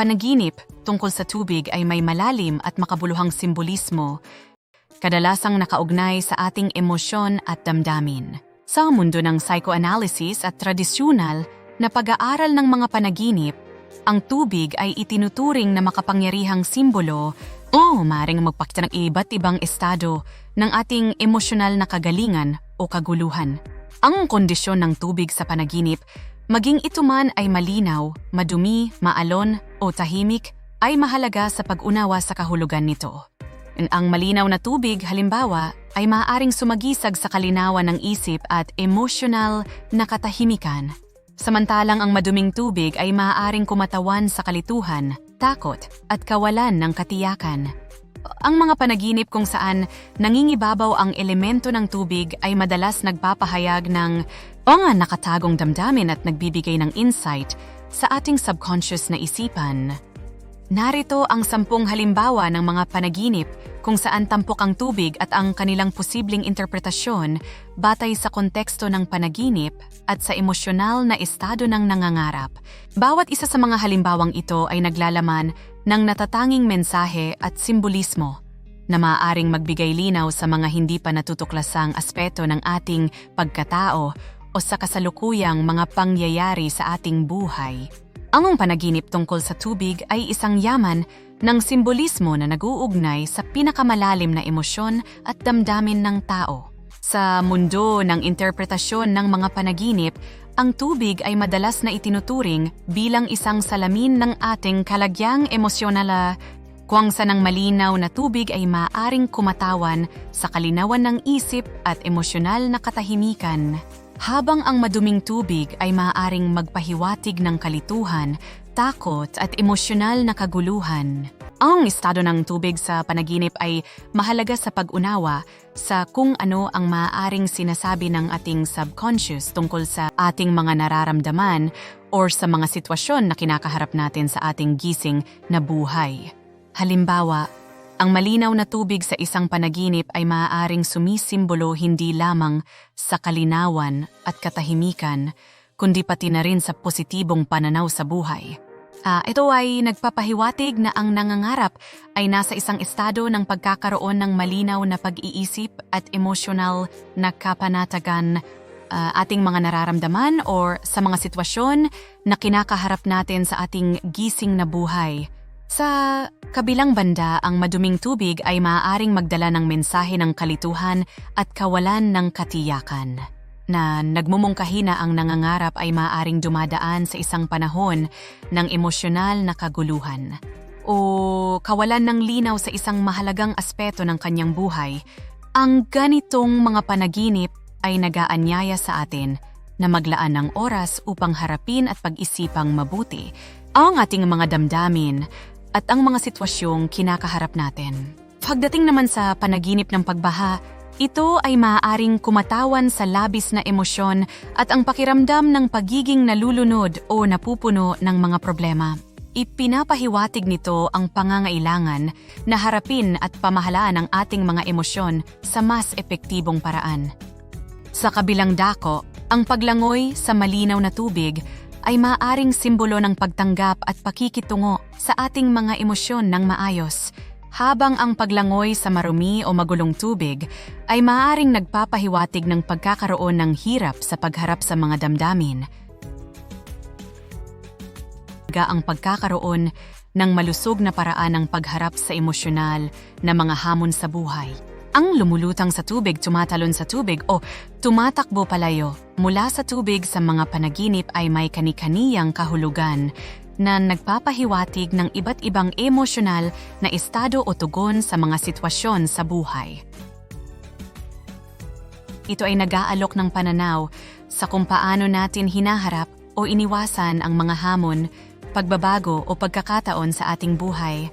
panaginip tungkol sa tubig ay may malalim at makabuluhang simbolismo, kadalasang nakaugnay sa ating emosyon at damdamin. Sa mundo ng psychoanalysis at tradisyonal na pag-aaral ng mga panaginip, ang tubig ay itinuturing na makapangyarihang simbolo o maring magpakita ng iba't ibang estado ng ating emosyonal na kagalingan o kaguluhan. Ang kondisyon ng tubig sa panaginip Maging ito man ay malinaw, madumi, maalon o tahimik, ay mahalaga sa pag-unawa sa kahulugan nito. Ang malinaw na tubig, halimbawa, ay maaaring sumagisag sa kalinawan ng isip at emosyonal na katahimikan. Samantalang ang maduming tubig ay maaaring kumatawan sa kalituhan, takot at kawalan ng katiyakan. Ang mga panaginip kung saan nangingibabaw ang elemento ng tubig ay madalas nagpapahayag ng o nga nakatagong damdamin at nagbibigay ng insight sa ating subconscious na isipan. Narito ang sampung halimbawa ng mga panaginip kung saan tampok ang tubig at ang kanilang posibleng interpretasyon batay sa konteksto ng panaginip at sa emosyonal na estado ng nangangarap. Bawat isa sa mga halimbawang ito ay naglalaman ng natatanging mensahe at simbolismo na maaaring magbigay linaw sa mga hindi pa natutuklasang aspeto ng ating pagkatao o sa kasalukuyang mga pangyayari sa ating buhay. Ang panaginip tungkol sa tubig ay isang yaman ng simbolismo na naguugnay sa pinakamalalim na emosyon at damdamin ng tao. Sa mundo ng interpretasyon ng mga panaginip, ang tubig ay madalas na itinuturing bilang isang salamin ng ating kalagyang emosyonal kung sa ng malinaw na tubig ay maaring kumatawan sa kalinawan ng isip at emosyonal na katahimikan. Habang ang maduming tubig ay maaaring magpahiwatig ng kalituhan, takot at emosyonal na kaguluhan. Ang estado ng tubig sa panaginip ay mahalaga sa pag-unawa sa kung ano ang maaaring sinasabi ng ating subconscious tungkol sa ating mga nararamdaman or sa mga sitwasyon na kinakaharap natin sa ating gising na buhay. Halimbawa, ang malinaw na tubig sa isang panaginip ay maaaring sumisimbolo hindi lamang sa kalinawan at katahimikan, kundi pati na rin sa positibong pananaw sa buhay. Ah, ito ay nagpapahiwatig na ang nangangarap ay nasa isang estado ng pagkakaroon ng malinaw na pag-iisip at emosyonal na kapanatagan ah, ating mga nararamdaman or sa mga sitwasyon na kinakaharap natin sa ating gising na buhay. Sa kabilang banda, ang maduming tubig ay maaaring magdala ng mensahe ng kalituhan at kawalan ng katiyakan. Na nagmumungkahi na ang nangangarap ay maaaring dumadaan sa isang panahon ng emosyonal na kaguluhan o kawalan ng linaw sa isang mahalagang aspeto ng kanyang buhay, ang ganitong mga panaginip ay nagaanyaya sa atin na maglaan ng oras upang harapin at pag-isipang mabuti ang ating mga damdamin at ang mga sitwasyong kinakaharap natin. Pagdating naman sa panaginip ng pagbaha, ito ay maaaring kumatawan sa labis na emosyon at ang pakiramdam ng pagiging nalulunod o napupuno ng mga problema. Ipinapahiwatig nito ang pangangailangan na harapin at pamahalaan ang ating mga emosyon sa mas epektibong paraan. Sa kabilang dako, ang paglangoy sa malinaw na tubig ay maaring simbolo ng pagtanggap at pakikitungo sa ating mga emosyon ng maayos, habang ang paglangoy sa marumi o magulong tubig ay maaring nagpapahiwatig ng pagkakaroon ng hirap sa pagharap sa mga damdamin. ang pagkakaroon ng malusog na paraan ng pagharap sa emosyonal na mga hamon sa buhay. Ang lumulutang sa tubig tumatalon sa tubig o tumatakbo palayo mula sa tubig sa mga panaginip ay may kanikaniyang kahulugan na nagpapahiwatig ng iba't ibang emosyonal na estado o tugon sa mga sitwasyon sa buhay. ito ay nag-aalok ng pananaw sa kung paano natin hinaharap o iniwasan ang mga hamon, pagbabago o pagkakataon sa ating buhay.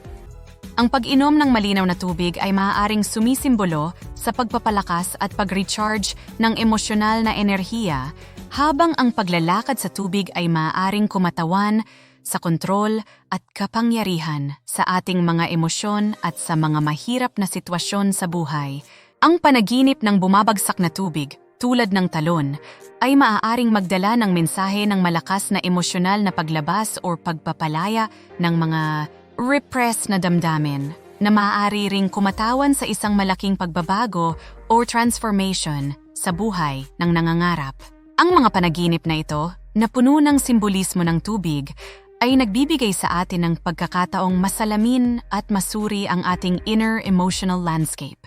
Ang pag-inom ng malinaw na tubig ay maaaring sumisimbolo sa pagpapalakas at pag-recharge ng emosyonal na enerhiya habang ang paglalakad sa tubig ay maaaring kumatawan sa kontrol at kapangyarihan sa ating mga emosyon at sa mga mahirap na sitwasyon sa buhay. Ang panaginip ng bumabagsak na tubig, tulad ng talon, ay maaaring magdala ng mensahe ng malakas na emosyonal na paglabas o pagpapalaya ng mga repressed na damdamin na maaari ring kumatawan sa isang malaking pagbabago or transformation sa buhay ng nangangarap. Ang mga panaginip na ito, na puno ng simbolismo ng tubig, ay nagbibigay sa atin ng pagkakataong masalamin at masuri ang ating inner emotional landscape.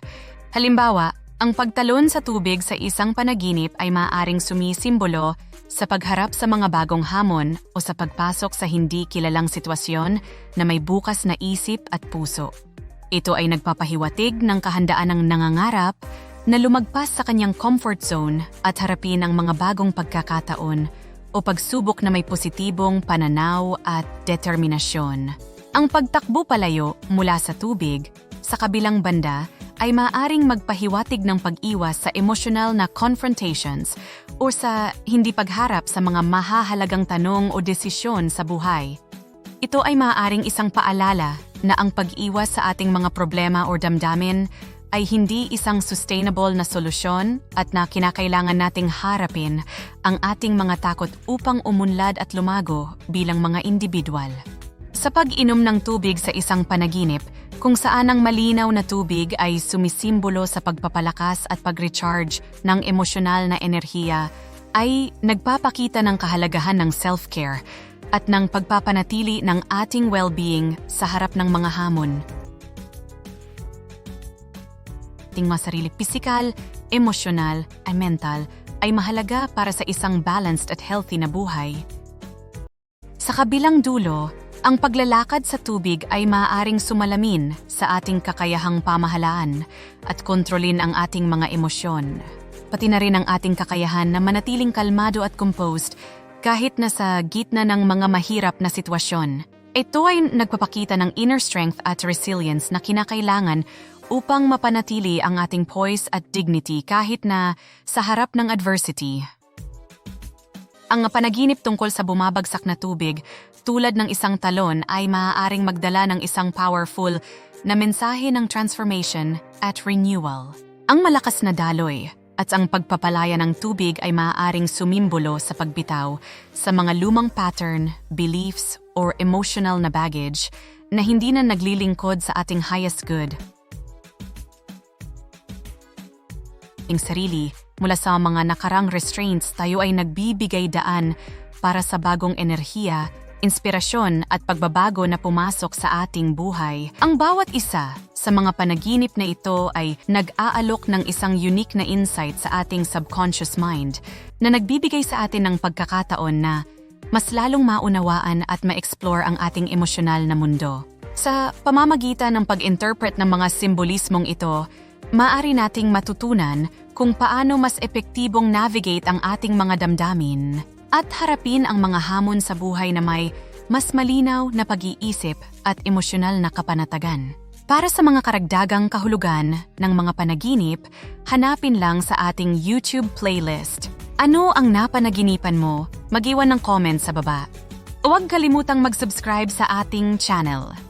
Halimbawa, ang pagtalon sa tubig sa isang panaginip ay maaaring sumisimbolo sa pagharap sa mga bagong hamon o sa pagpasok sa hindi kilalang sitwasyon na may bukas na isip at puso. Ito ay nagpapahiwatig ng kahandaan ng nangangarap na lumagpas sa kanyang comfort zone at harapin ang mga bagong pagkakataon o pagsubok na may positibong pananaw at determinasyon. Ang pagtakbo palayo mula sa tubig, sa kabilang banda, ay maaring magpahiwatig ng pag-iwas sa emotional na confrontations o sa hindi pagharap sa mga mahahalagang tanong o desisyon sa buhay. Ito ay maaaring isang paalala na ang pag-iwas sa ating mga problema o damdamin ay hindi isang sustainable na solusyon at na kinakailangan nating harapin ang ating mga takot upang umunlad at lumago bilang mga individual. Sa pag-inom ng tubig sa isang panaginip, kung saan ang malinaw na tubig ay sumisimbolo sa pagpapalakas at pag-recharge ng emosyonal na enerhiya, ay nagpapakita ng kahalagahan ng self-care at ng pagpapanatili ng ating well-being sa harap ng mga hamon. Ating mga sarili pisikal, emosyonal, at mental ay mahalaga para sa isang balanced at healthy na buhay. Sa kabilang dulo, ang paglalakad sa tubig ay maaaring sumalamin sa ating kakayahang pamahalaan at kontrolin ang ating mga emosyon. Pati na rin ang ating kakayahan na manatiling kalmado at composed kahit na sa gitna ng mga mahirap na sitwasyon. Ito ay nagpapakita ng inner strength at resilience na kinakailangan upang mapanatili ang ating poise at dignity kahit na sa harap ng adversity. Ang panaginip tungkol sa bumabagsak na tubig tulad ng isang talon ay maaaring magdala ng isang powerful na mensahe ng transformation at renewal. Ang malakas na daloy at ang pagpapalaya ng tubig ay maaaring sumimbolo sa pagbitaw sa mga lumang pattern, beliefs, or emotional na baggage na hindi na naglilingkod sa ating highest good. ating sarili mula sa mga nakarang restraints tayo ay nagbibigay daan para sa bagong enerhiya, inspirasyon at pagbabago na pumasok sa ating buhay. Ang bawat isa sa mga panaginip na ito ay nag-aalok ng isang unique na insight sa ating subconscious mind na nagbibigay sa atin ng pagkakataon na mas lalong maunawaan at ma-explore ang ating emosyonal na mundo. Sa pamamagitan ng pag-interpret ng mga simbolismong ito, maaari nating matutunan kung paano mas epektibong navigate ang ating mga damdamin at harapin ang mga hamon sa buhay na may mas malinaw na pag-iisip at emosyonal na kapanatagan. Para sa mga karagdagang kahulugan ng mga panaginip, hanapin lang sa ating YouTube playlist. Ano ang napanaginipan mo? Mag-iwan ng comment sa baba. Huwag kalimutang mag-subscribe sa ating channel.